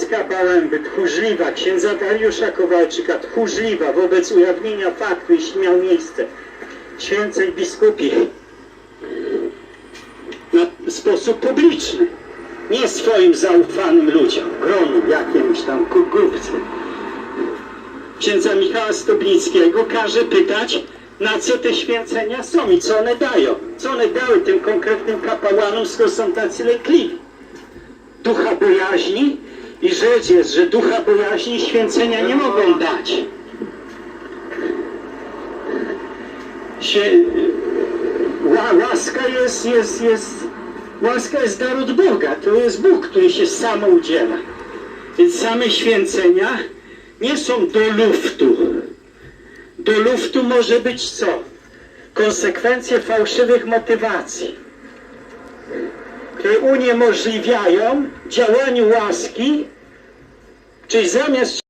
Jacka Bałęby, tchórzliwa, księdza Dariusza Kowalczyka, tchórzliwa wobec ujawnienia faktu, jeśli miał miejsce, święcej biskupi, na sposób publiczny, nie swoim zaufanym ludziom, gronu jakimś tam ku- grupce. Księdza Michała Stoblińskiego każe pytać, na co te święcenia są i co one dają. Co one dały tym konkretnym kapłanom, skoro są tacy lękliwi. Ducha bojaźni i rzecz jest, że ducha bojaźni święcenia nie mogą dać. Się, ła, łaska jest, jest, jest, łaska jest dar od Boga. To jest Bóg, który się samo udziela. Więc same święcenia nie są do luftu. Do luftu może być co? Konsekwencje fałszywych motywacji, uniemożliwiają działaniu łaski, czyli zamiast